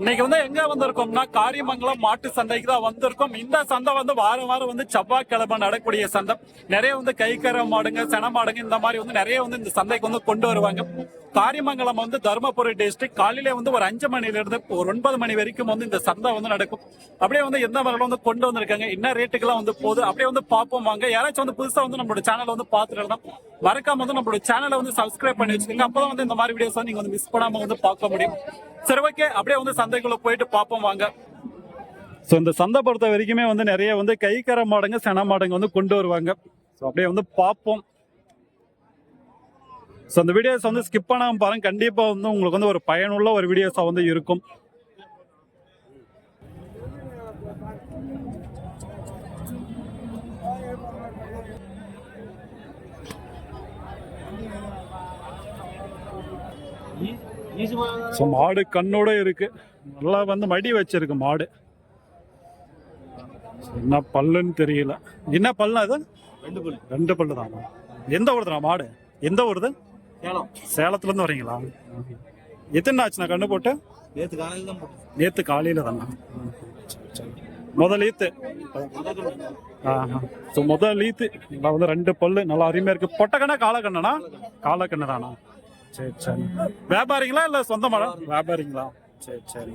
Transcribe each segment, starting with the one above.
இன்னைக்கு வந்து எங்க வந்திருக்கோம்னா காரியமங்கலம் மாட்டு சந்தைக்கு தான் வந்திருக்கோம். இந்த சந்தை வந்து வாரம் வாரம் வந்து செவ்வாய்க்கிழமை நடக்கக்கூடிய சந்தை. நிறைய வந்து கைக்கர மாடுங்க சென மாடுங்க இந்த மாதிரி வந்து நிறைய வந்து இந்த சந்தைக்கு வந்து கொண்டு வருவாங்க. காரியமங்கலம் வந்து தருமபுரி டிஸ்ட்ரிக்ட் காலையில வந்து ஒரு அஞ்சு மணில இருந்து ஒரு ஒன்பது மணி வரைக்கும் வந்து இந்த சந்தை வந்து நடக்கும். அப்படியே வந்து எந்த மாதிரிலாம் வந்து கொண்டு வந்திருக்காங்க என்ன ரேட்டுக்கெல்லாம் வந்து போகுது அப்படியே வந்து பார்ப்போம் வாங்க. யாராச்சும் வந்து புதுசா வந்து நம்மளோட சேனல் வந்து பார்த்துட்டு தான் மறக்காம வந்து நம்மளோட சேனலை வந்து சப்ஸ்கிரைப் பண்ணி வச்சுக்கோங்க. அப்பதான் வந்து இந்த மாதிரி வீடியோஸ் நீங்க வந்து மிஸ் பண்ணாம வந்து பார்க்க முடியும். சரி ஓகே அப்படியே வந்து சந்தைக்குள்ள போயிட்டு பார்ப்போம் வாங்க. ஸோ இந்த சந்தை பொறுத்த வரைக்குமே வந்து நிறைய வந்து கைக்கர மாடுங்க சென மாடுங்க வந்து கொண்டு வருவாங்க. ஸோ அப்படியே வந்து பார்ப்போம். ஸோ அந்த வீடியோஸ் வந்து ஸ்கிப் பண்ணாமல் பாருங்க. கண்டிப்பாக வந்து உங்களுக்கு வந்து ஒரு பயனுள்ள ஒரு வீடியோஸாக வந்து இருக்கும். ஸோ மாடு கண்ணோட இருக்கு. நல்லா வந்து மடி வச்சிருக்கு மாடு. என்ன பல்லுன்னு தெரியல. என்ன பல்லு அது? ரெண்டு பல்லு. ரெண்டு பல்லு தானா எந்த ஊருதுண்ணா மாடு? எந்த ஊருது? சேலம். சேலத்துல இருந்து வரீங்களா எத்தனை ஆச்சுண்ணா கண்ணு போட்டு? நேற்று காலையில் தான் நேத்து காலையில தானா? முதல் ஈத்து. ஸோ முதல் ஈத்து. நல்லா வந்து ரெண்டு பல்லு. நல்லா அருமையா இருக்கு. பொட்டக்கண்ணா காலக்கண்ணனா? காலக்கண்ணு தானா சரி சரி. வியாபாரிங்களா இல்ல சொந்த மாடா? வியாபாரிங்களா? சரி சரி.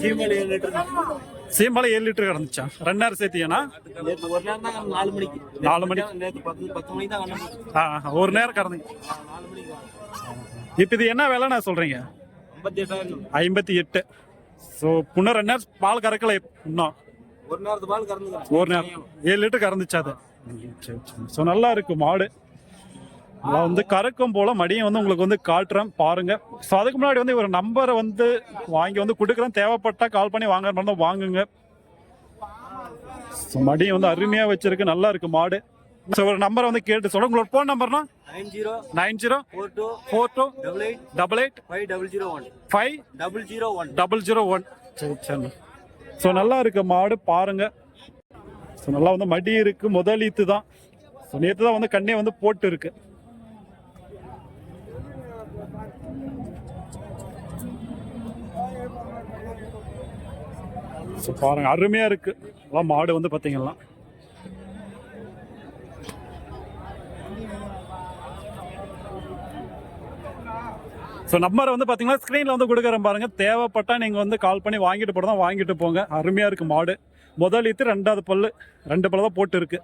சீமையில் ஏழு லிட்டர் சீம்பாலை ஏழு லிட்டர் கிடந்துச்சா? ரெண்டாயிரம் சேர்த்தியாண்ணா நேற்று ஒரு நேரம் தான் நாலு மணிக்கு. நாலு மணிக்கு. நேற்று பத்து பத்து மணிக்கு தான். ஆ, ஒரு நேரம் கடந்துங்க நாலு மணிக்கு வாங்க. இப்போ இது என்ன விலைண்ணா சொல்றீங்க? ஐம்பத்தி எட்டாயிரம் ஐம்பத்தி எட்டு. ஸோ புண்ணு ரெண்டு நேரம் பால் கறக்கல இன்னும். ஒரு நேரத்து பால் கறந்து ஒரு நேரம். ஏழு லிட்டர் கறந்துச்சு அது? ஸோ நல்லா இருக்கு மாடு. நல்லா வந்து கறக்கும் போல மடியும் வந்து உங்களுக்கு வந்து காட்டுறேன். பாருங்க. ஸோ அதுக்கு முன்னாடி வந்து ஒரு நம்பரை வந்து வாங்கி வந்து கொடுக்குறேன். தேவைப்பட்டா கால் பண்ணி வாங்குற வாங்குங்க. ஸோ மடியும் வந்து அருமையா வச்சிருக்கு. நல்லா இருக்கு மாடு. ஸோ ஒரு நம்பரை வந்து கேட்டு சொல்லுங்க. உங்களோட phone நம்பர்னா nine zero nine zero four two four two double eight double eight five double zero one. Five double zero one. Double zero one. சரி சரி. ஸோ நல்லா இருக்கு மாடு. பாருங்க. ஸோ நல்லா வந்து மடி இருக்கு. முதலீத்து தான் ஸோ நேற்று தான் வந்து கண்ணே வந்து போட்டு இருக்கு. ஸோ பாருங்க அருமையாக இருக்கு. எல்லாம் மாடு வந்து பார்த்தீங்கன்னா ஸோ நம்பர் வந்து பார்த்தீங்கன்னா ஸ்க்ரீனில் வந்து கொடுக்குறேன் பாருங்கள் தேவைப்பட்டா நீங்கள் வந்து கால் பண்ணி வாங்கிட்டு போகிறதா வாங்கிட்டு போங்க. அருமையாக இருக்குது மாடு. முதல் இத்து ரெண்டாவது பல் ரெண்டு பல்லு தான் போட்டுருக்கு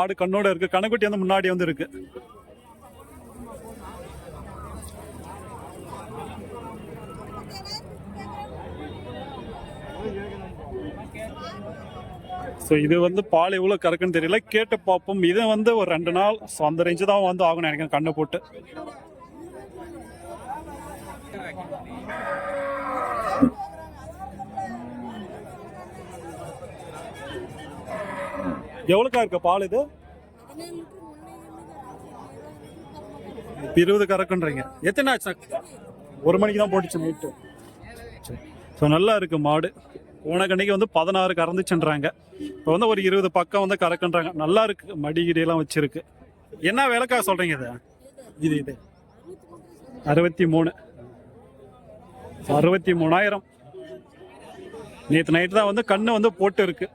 ஆடு கண்ணோட இருக்கு. கணக்குட்டி வந்து முன்னாடி வந்து இருக்கு. ஸோ இது வந்து பால் எவ்வளோ கறக்குன்னு தெரியல. கேட்டு பார்ப்போம். இது வந்து ஒரு ரெண்டு நாள் ஸோ அந்த ரேஞ்சு தான் வந்து ஆகணும் நினைக்கிறேன் கண்ணை போட்டு. எவ்வளோக்கா இருக்கு பால் இது? இருபது கறக்குன்றீங்க. எத்தனை ஆச்சு? ஒரு மணிக்கு தான் போட்டுச்சு நைட்டு ஸோ நல்லா இருக்கு மாடு. போன கண்ணிக்கு வந்து பதினாறு கறந்துச்சுன்றாங்க. இப்போ வந்து ஒரு இருபது பக்கம் வந்து கறக்குன்றாங்க. நல்லா இருக்கு. மடிகிடியெல்லாம் வச்சிருக்கு. என்ன விளக்கா சொல்றீங்க இது? இது இது. அறுபத்தி மூணு. அறுபத்தி மூணாயிரம். நேற்று நைட்டு தான் வந்து கண்ணு வந்து போட்டு இருக்கு.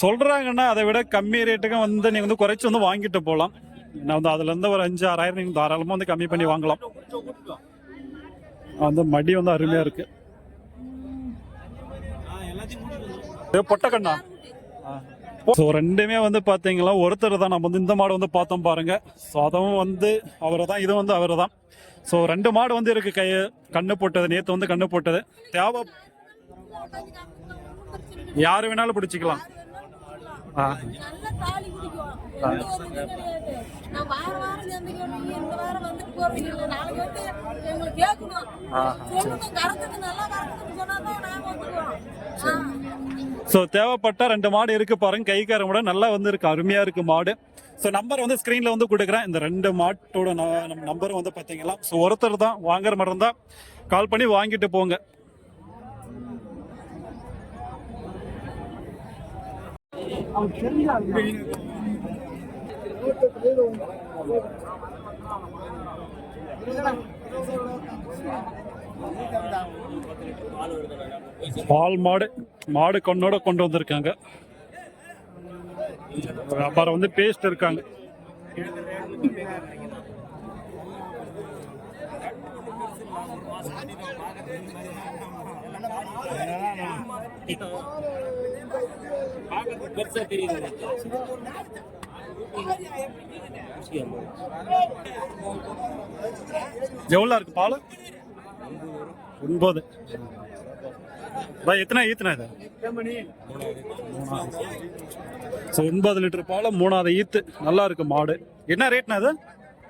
சொல்றாங்கன்னா அதை விட கம்மி ரேட்டுக்கு வந்து நீங்க வந்து குறைச்சு வந்து வாங்கிட்டு போகலாம் நான் வந்து அதுல இருந்து ஒரு அஞ்சு ஆறாயிரம் நீங்க தாராளமா வந்து கம்மி பண்ணி வாங்கலாம். அந்த மடி வந்து அருமையா இருக்கு. பொட்டக்கண்ணா ஸோ ரெண்டுமே வந்து பார்த்தீங்களா ஒருத்தர் தான். நம்ம வந்து இந்த மாடு வந்து பார்த்தோம் பாருங்க. ஸோ அதுவும் வந்து அவரை தான் இது வந்து அவரை தான். ஸோ ரெண்டு மாடு வந்து இருக்கு. கை கண்ணு போட்டது நேற்று வந்து கண்ணு போட்டது. தேவை யார் வேணாலும் பிடிச்சிக்கலாம். ஆ நான் வாரம் வாரம் சந்தைக்கு நீங்க இந்த வாரம் வந்துட்டு போறீங்க இல்ல, நாளைக்கு வந்து எங்களுக்கு கேட்கணும். சொல்லணும், கறக்குது, நல்லா கறக்குதுன்னு சொன்னாதான் நாங்க வந்துக்குவோம். ஆ. ஸோ தேவைப்பட்ட ரெண்டு மாடு இருக்கு பாருங்க. கைக்கார கூட நல்லா வந்து இருக்கு. அருமையா இருக்கு மாடு. ஸோ நம்பர் வந்து ஸ்க்ரீன்ல வந்து கொடுக்குறேன். இந்த ரெண்டு மாட்டோட நம்பர் வந்து பார்த்தீங்களா ஸோ ஒருத்தர் தான். வாங்குற மாதிரி இருந்தா கால் பண்ணி வாங்கிட்டு போங்க. பால் மாடு மாடு கண்ணோட கொண்டு வந்திருக்காங்க. வியாபாரம் வந்து பேஸ்ட் இருக்காங்க. பெருசா தெரியுது எவ்வளோ இருக்கு பால்? ஒன்பது. எத்தனை ஈத்துனா இது? ஸோ ஒன்பது லிட்டர் பால் மூணாவது ஈத்து. நல்லா இருக்கு மாடு. என்ன ரேட்னா இது?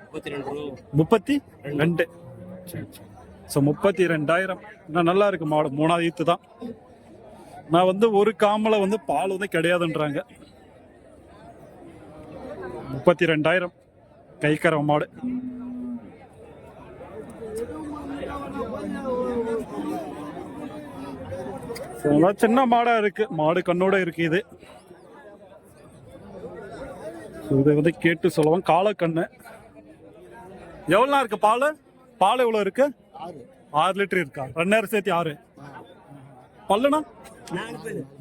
முப்பத்தி ரெண்டு. முப்பத்தி ரெண்டு ஸோ முப்பத்தி ரெண்டாயிரம். இன்னும் நல்லா இருக்கு மாடு. மூணாவது ஈத்து தான். நான் வந்து ஒரு காமலை வந்து பால் வந்து கிடையாதுன்றாங்க. முப்பத்தி ரெண்டாயிரம் கைக்கர மாடு. சின்ன மாடா இருக்கு. மாடு கண்ணோட இருக்கு இது இதை வந்து கேட்டு சொல்லுவோம் காலக்கண்ணு எவ்வளோ இருக்கு பால்? பால் எவ்வளோ இருக்கு? ஆறு லிட்டர் இருக்கா? ரெண்டாயிரம் சேர்த்து ஆறு. பல்லுனா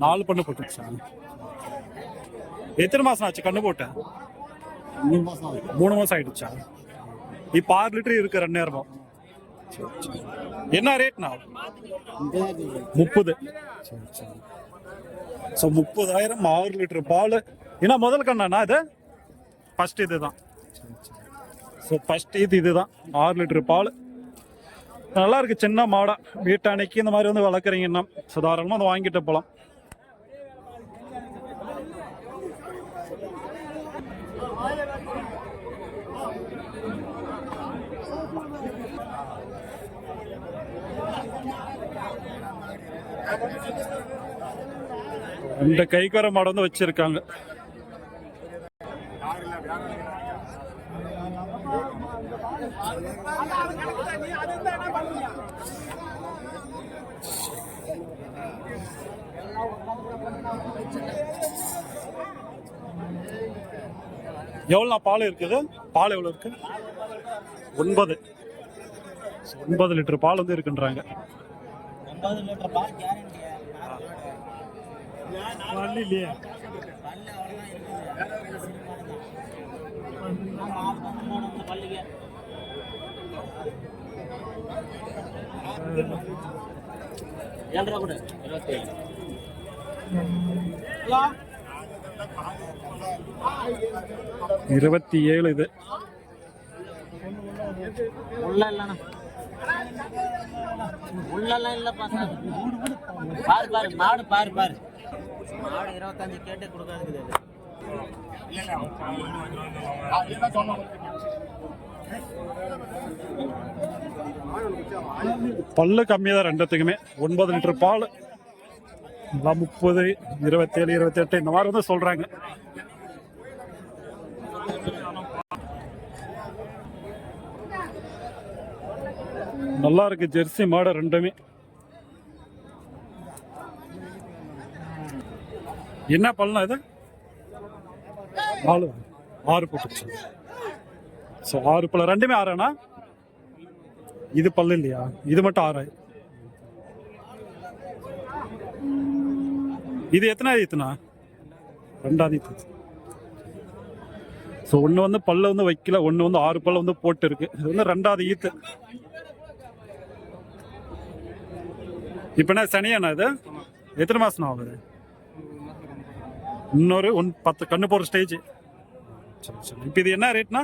நாலு பண்ணு போட்டுருச்சா. எத்தனை மாசம் ஆச்சு கண்ணு போட்டேன் மூணு மாதம் ஆகி மூணு மாதம் ஆயிடுச்சா? இப்போ ஆறு லிட்டர் இருக்கு ரெண்டு நேரமும் என்ன ரேட்னா முப்பது. ஸோ முப்பதாயிரம் ஆறு லிட்டர் பால். ஏன்னா முதல் கண்ணாண்ணா இது? ஃபர்ஸ்ட் இதுதான். ஸோ ஃபர்ஸ்ட் இது இதுதான். ஆறு லிட்டர் பால். நல்லா இருக்கு சின்ன மாடா. வீட்டானைக்கு இந்த மாதிரி வந்து வளர்க்குறீங்கன்னா சாதாரணமாக வந்து வாங்கிட்டு போகலாம் இந்த கைக்கார மாடு வந்து வச்சிருக்காங்க. எவ்வளோ பால் இருக்குது? பால் எவ்வளோ இருக்கு? ஒன்பது. ஒன்பது லிட்டர் பால் வந்து இருக்குன்றாங்க. ஒன்பது லிட்டர் பால் கேரண்டி இல்லையே பள்ளிக்கு ஏழு ரூபா கூட இருபத்தி ஏழு இருபத்தி ஏழு இது. உள்ள இல்லண்ணா. உள்ளெல்லாம் இல்லப்பா சார். பாரு பாரு மாடு பாரு பாரு. மாடு இருபத்தஞ்சு கேட்டு கொடுக்காது பல்லு கம்மியாக தான் ரெண்டுத்துக்குமே. ஒன்பது லிட்டர் பால். எல்லாம் முப்பது இருபத்தேழு இருபத்தெட்டு இந்த மாதிரி வந்து சொல்றாங்க. நல்லா இருக்கு ஜெர்சி மாடு ரெண்டுமே. என்ன பண்ணலாம் இது? நாலு ஆறு போட்டுச்சு. ஸோ ஆறு பல்ல. ரெண்டுமே ஆறானா இது பல்லு இல்லையா? இது மட்டும் ஆறு? இது எத்தனாவது ஈத்துனா ரெண்டாவது ஈத்து ஸோ ஒன்று வந்து பல்ல வந்து வைக்கல. ஒன்று வந்து ஆறு பல்ல வந்து போட்டு இருக்கு இது வந்து ரெண்டாவது ஈத்து. இப்போ என்ன சனியாண்ணா இது? எத்தனை மாசம் ஆகுது? இன்னொரு ஒன் பத்து கண்ணு போகிற ஸ்டேஜ் இப்போ இது என்ன ரேட்னா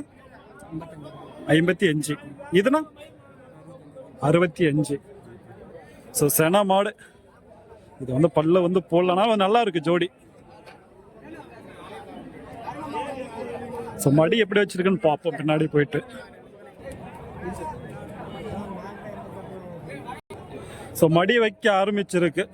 ஐம்பத்தி அஞ்சு. இதுனா? அறுபத்தி அஞ்சு. ஸோ சென மாடு. இது வந்து பல்ல வந்து போடலனா நல்லா இருக்கு ஜோடி. ஸோ மடி எப்படி வச்சிருக்குன்னு பார்ப்போம் பின்னாடி போயிட்டு. ஸோ மடி வைக்க ஆரம்பிச்சிருக்கு.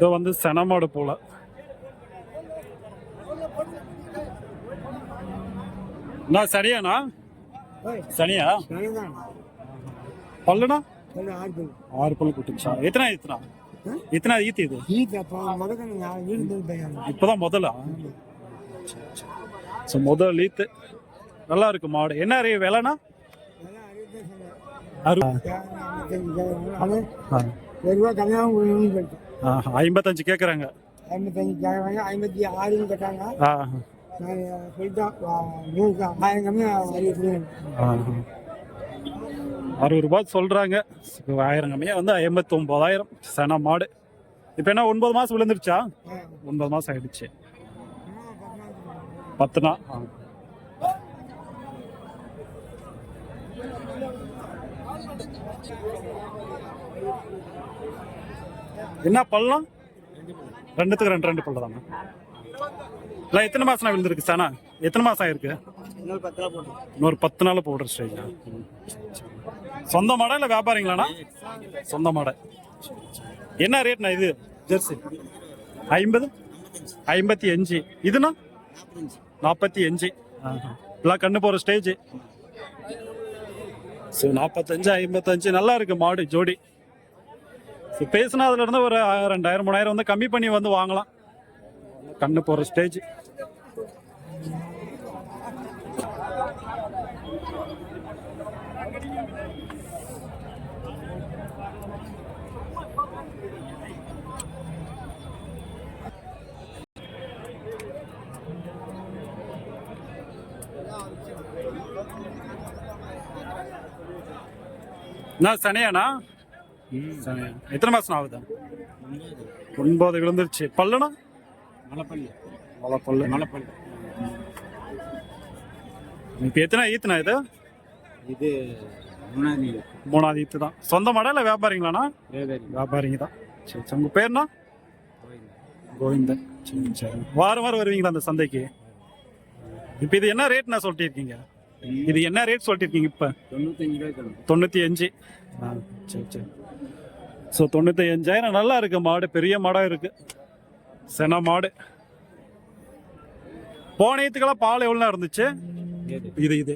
இது வந்து செனமாடு போல. நான் சரியாண்ணா சனியா? பல்லுனா ஆறு பல்லு. குட்டுச்சா? எத்தனை ஈத்துனா எத்தனை ஈத்து இது? இப்பதான் முதலா? ஸோ முதல் ஈத்து. நல்லா இருக்கு மாடு. என்ன ரே விலைனா அறு ஆ. ஆ, ஐம்பத்தஞ்சு கேட்குறாங்க ஐம்பத்தி ஆறுன்னு கேட்டாங்க. நான் சொல்லிட்டேன் ஆயிரம் கம்மியாக ஆ. அறுபது ரூபாய் சொல்றாங்க. ஆயிரம் கம்மியா வந்து ஐம்பத்தி ஒன்பதாயிரம் சன மாடு. இப்போ என்ன ஒன்பது மாசம் விழுந்துருச்சா? ஒன்பது மாசம் ஆயிடுச்சு. பத்து நாள் என்ன பள்ளம் ரெண்டுத்துக்கு ரெண்டு ரெண்டு பள்ளம் தானே? இல்லை எத்தனை மாதம் விழுந்துருக்கு சானா? எத்தனை மாதம் ஆயிருக்கு? இன்னொரு பத்து நாள் போடுற ஸ்டேஜா சொந்த மாடை இல்லை வியாபாரிங்களாண்ணா? சொந்த மாடை. என்ன ரேட்ண்ணா இது? ஜெர்சி. ஐம்பது? ஐம்பத்தி அஞ்சு. இதுண்ணா? நாற்பத்தி அஞ்சு. எல்லாம் கண்ணு போகிற ஸ்டேஜ். ஸோ நாற்பத்தஞ்சு ஐம்பத்தஞ்சு. நல்லா இருக்கு மாடு ஜோடி. பேசுனா பேசினதுலேருந்து ஒரு ரெண்டாயிரம் மூணாயிரம் வந்து கம்மி பண்ணி வந்து வாங்கலாம். கண்ணு போகிற ஸ்டேஜ் என்ன சனியாண்ணா? எத்தனை மாசம் ஆகுது? ஒன்பது விழுந்துருச்சு. பல்லுனா மலைப்பள்ளி. மலை பல்லு மலைப்பள்ளி. இப்போ எத்தனை ஈத்துனா இது? இது மூணாவது மூணாவது ஈத்து தான் சொந்த மாடா இல்லை வியாபாரிங்களாண்ணா? வேவேரி வியாபாரிங்க தான். சரி சரி. உங்கள் பேர்னா கோவிந்தன். சரி சரி. வாரம் வாரம் வருவீங்களா அந்த சந்தைக்கு? இப்போ இது என்ன ரேட் நான் சொல்லிட்டு இருக்கீங்க இது என்ன ரேட் சொல்லிட்டு இருக்கீங்க இப்போ? தொண்ணூத்தஞ்சு தொண்ணூற்றி அஞ்சு. ஆ சரி சரி. ஸோ தொண்ணூற்றி அஞ்சாயிரம் நல்லா இருக்கு மாடு. பெரிய மாடாக இருக்கு. சென மாடு. போன ஈத்துக்கெல்லாம் பால் எவ்வளோ இருந்துச்சு? இது இது.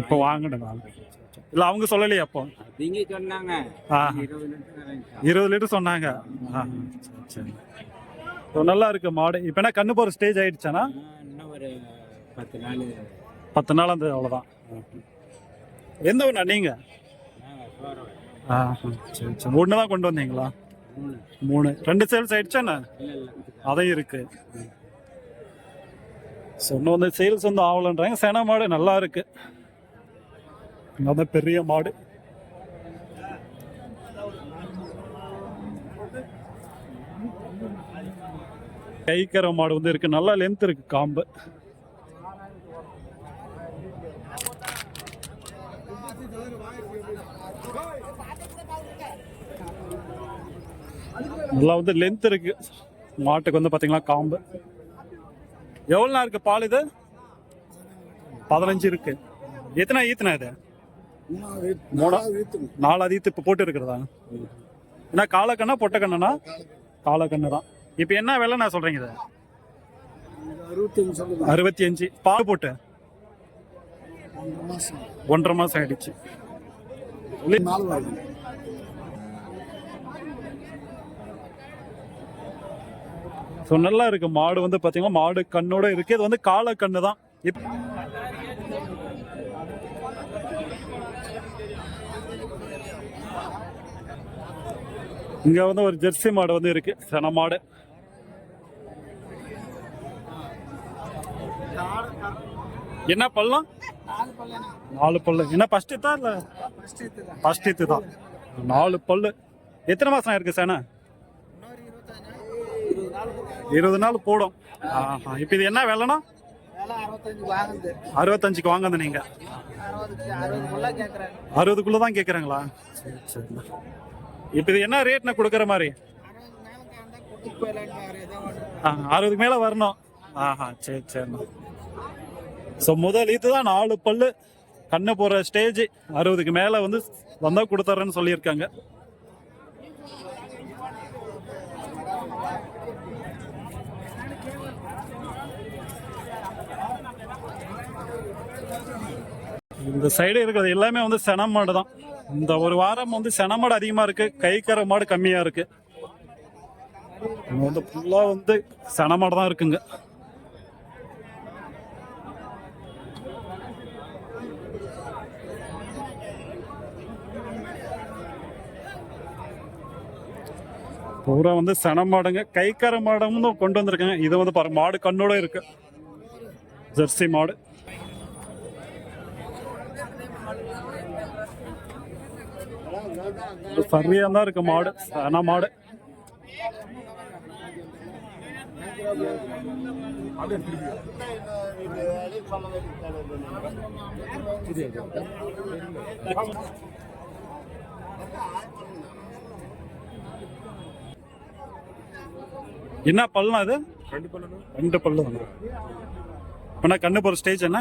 இப்போ வாங்கினேன் நான் இல்லை அவங்க சொல்லலையே அப்போ. சொன்னாங்க. இருபது லிட்டர் சொன்னாங்க. சரி, ஸோ நல்லா இருக்கு மாடு. இப்போ என்ன கண்ணு போகிற ஸ்டேஜ் ஆயிடுச்சானா பத்து நாள். பத்து நாள் அந்த அவ்வளோதான். எந்த ஒன்றா நீங்கள் ஆ சரி சரி. ஒன்று தான் கொண்டு வந்தீங்களா? மூணு. ரெண்டு சேல்ஸ் ஆயிடுச்சா என்ன? அதையும் இருக்கு. ஸோ இன்னும் வந்து சேல்ஸ் வந்து ஆகலன்றாங்க. சென மாடு நல்லா இருக்கு. அதான் பெரிய மாடு. கைக்கர மாடு வந்து இருக்கு. நல்லா லென்த் இருக்கு காம்பு. நல்லா வந்து லென்த் இருக்கு. மாட்டுக்கு வந்து பாத்தீங்கன்னா காம்பு. எவ்வளோ நாள் இருக்கு பால் இது? பதினஞ்சு இருக்கு. எத்தனை ஈத்துனா இது? நாலாவது ஈத்து இப்போ போட்டு இருக்கிறதா? என்ன காலக்கண்ணா பொட்டக்கண்ணனா? காலக்கண்ணு தான். இப்போ என்ன விலை நான் சொல்றீங்க இது? அறுபத்தி அஞ்சு பால் போட்டு? ஒன்றரை மாசம். ஆயிடுச்சு நாலு வருது ஸோ நல்லா இருக்கு. மாடு வந்து பாத்தீங்கன்னா மாடு கண்ணோட இருக்கு. இது வந்து கால கண்ணு தான் இப் இங்க வந்து ஒரு ஜெர்சி மாடு வந்து இருக்கு. சன மாடு. என்ன பள்ளம்? நாலு பல்லு. என்ன ஃபர்ஸ்ட் தான் இல்ல? ஃபர்ஸ்ட் தான் நாலு பல்லு. எத்தனை மாசம் இருக்கு சேனை? இருபது நாள் போடும். ஆஹா இப்போ இது என்ன விலைனா? வேலை அறுபத்தஞ்சு வாங்குது. அறுபத்தஞ்சுக்கு வாங்க நீங்க. அறுபதுக்கு அறுபதுக்குள்ள தான் கேட்குறாங்களா சரி சரி. இப்போ இது என்ன ரேட்னா கொடுக்குற மாதிரி? அறுபதுக்கு மேலே வரணும். ஆஹா சரி சரிண்ணா. ஸோ முதல் இதுதான் நாலு பல்லு. கண்ணு போகிற ஸ்டேஜ் அறுபதுக்கு மேலே வந்து வந்தால் கொடுத்துட்றேன்னு சொல்லியிருக்காங்க. இந்த சைடு இருக்கிறது எல்லாமே வந்து சென மாடு தான். இந்த ஒரு வாரம் வந்து சென மாடு அதிகமாக இருக்குது கைக்கரை மாடு கம்மியாக இருக்குது இங்கே வந்து ஃபுல்லாக வந்து சென மாடு தான் இருக்குங்க. பூரா வந்து சென மாடுங்க. கைக்கரை மாடும் கொண்டு வந்திருக்காங்க. இது வந்து பாருங்க மாடு கண்ணோட இருக்கு. ஜெர்சி மாடு. சரியா தான் இருக்கு மாடு. சென மாடு. என்ன பல்லாம் அது ரெண்டு பல்லு வந்து இப்ப கண்ணு போற ஸ்டேஜ் என்ன?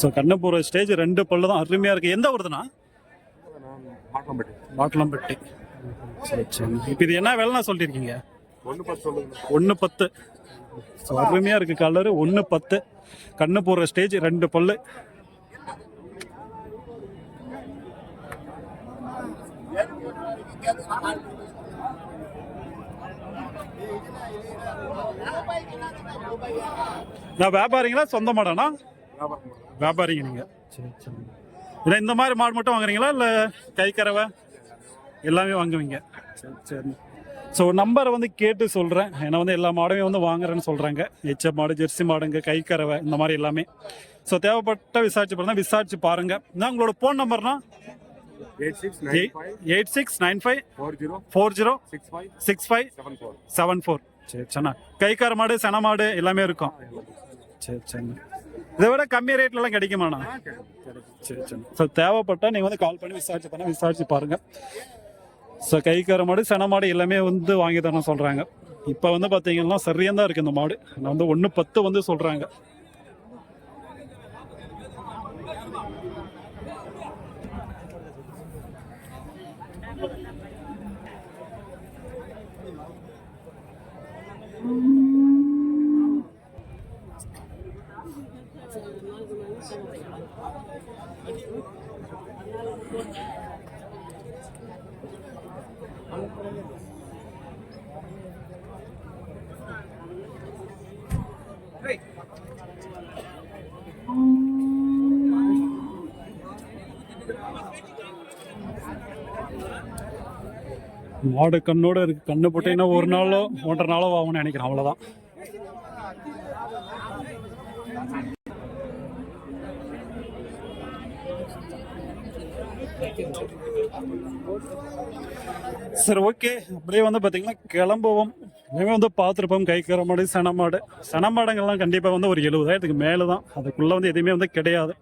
ஸோ கண்ணு போற ஸ்டேஜ் ரெண்டு பல்லு தான் அருமையா இருக்கு. எந்த சரி சரி. இப்போ இது என்ன வேலைனா சொல்லியிருக்கீங்க ஒன்று பத்து ஸோ அருமையா இருக்கு கலரு ஒன்று பத்து. கண்ணு போடுற ஸ்டேஜ் ரெண்டு பல்லு. நான் வியாபாரிங்களா? சொந்த மாடாண்ணா வியாபாரிங்க நீங்க. சரி சரி. இல்லை இந்த மாதிரி மாடு மட்டும் வாங்குறீங்களா? இல்லை கை கறவை? எல்லாமே வாங்குவீங்க. சரி சரி. ஸோ நம்பரை வந்து கேட்டு சொல்கிறேன் ஏன்னா வந்து எல்லா மாடுமே வந்து வாங்குறேன்னு சொல்கிறாங்க எச்ச மாடு ஜெர்சி மாடுங்க கை கறவை இந்த மாதிரி எல்லாமே. ஸோ தேவைப்பட்ட விசாரிச்சு பாருங்க. விசாரிச்சு பாருங்க. நான் உங்களோட phone நம்பர்னா eight six nine five four zero six five six five. Seven four. சரி சரிண்ணா கைக்கார மாடு சென மாடு எல்லாமே இருக்கும். சரி சரிண்ணா இதை விட கம்மி ரேட்லலாம் கிடைக்குமாண்ணா? சரி சரி ஸோ தேவைப்பட்டா நீங்கள் வந்து கால் பண்ணி விசாரிச்சு பண்ண விசாரிச்சு பாருங்க. ஸோ கைக்கார மாடு சென மாடு எல்லாமே வந்து வாங்கி தரணும் சொல்கிறாங்க இப்போ வந்து பார்த்தீங்கன்னா சரியாக தான் இருக்குது இந்த மாடு. நான் வந்து ஒன்று பத்து வந்து சொல்கிறாங்க மாடு கண்ணோட இருக்கு. கண்ணு போட்டீங்கன்னா ஒரு நாளோ ஒன்றரை நாளோ ஆகும்னு நினைக்கிறேன். அவ்வளோதான் சரி ஓகே. அப்படியே வந்து பார்த்தீங்கன்னா கிளம்புவோம். இனிமே வந்து பார்த்துருப்போம். கைக்கிற மாடு சென மாடு. சென மாடுங்கள்லாம் கண்டிப்பாக வந்து ஒரு எழுபதாயிரத்துக்கு மேலே தான் அதுக்குள்ளே வந்து எதுவுமே வந்து கிடையாது.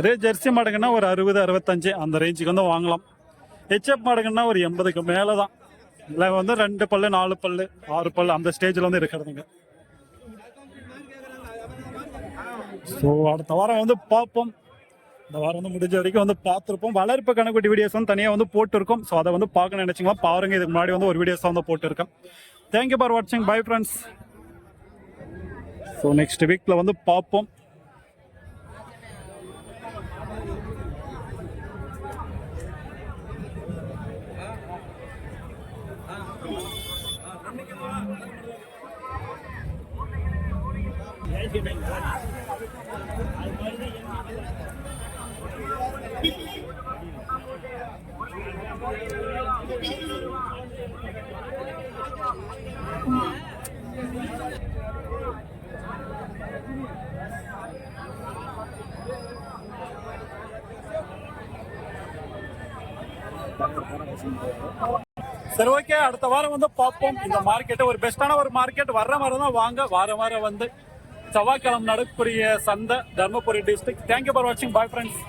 அதே ஜெர்சி மாடுங்கன்னா ஒரு அறுபது அறுபத்தஞ்சு அந்த ரேஞ்சுக்கு வந்து வாங்கலாம். ஹெச்எப் மாடுங்கன்னா ஒரு எண்பதுக்கு மேலே தான் இல்லை வந்து ரெண்டு பல்லு நாலு பல்லு ஆறு பல்லு அந்த ஸ்டேஜில் வந்து இருக்கிறதுங்க ஸோ அடுத்த வாரம் வந்து பார்ப்போம். இந்த வாரம் வந்து முடிஞ்ச வரைக்கும் வந்து பார்த்துருப்போம். வளர்ப்பு கணக்குட்டி வீடியோஸ் வந்து தனியாக வந்து போட்டிருக்கோம். ஸோ அதை வந்து பார்க்க நினச்சிங்களா? பாருங்க இதுக்கு முன்னாடி வந்து ஒரு வீடியோஸ் வந்து போட்டிருக்கேன். தேங்க்யூ ஃபார் வாட்சிங் பை ஃப்ரெண்ட்ஸ் ஸோ நெக்ஸ்ட் வீக்கில் வந்து பார்ப்போம். சரி ஓகே அடுத்த வாரம் வந்து பார்ப்போம். இந்த மார்க்கெட் ஒரு பெஸ்டான ஒரு மார்க்கெட் வர்ற மாதிரி தான் வாங்க. வாரம் வாரம் வந்து செவ்வாய்க்கிழமை நடக்கக்கூடிய சந்தை தர்மபுரி டிஸ்ட்ரிக்ட் தேங்க்யூ ஃபார் வாட்சிங் பாய் ஃப்ரெண்ட்ஸ்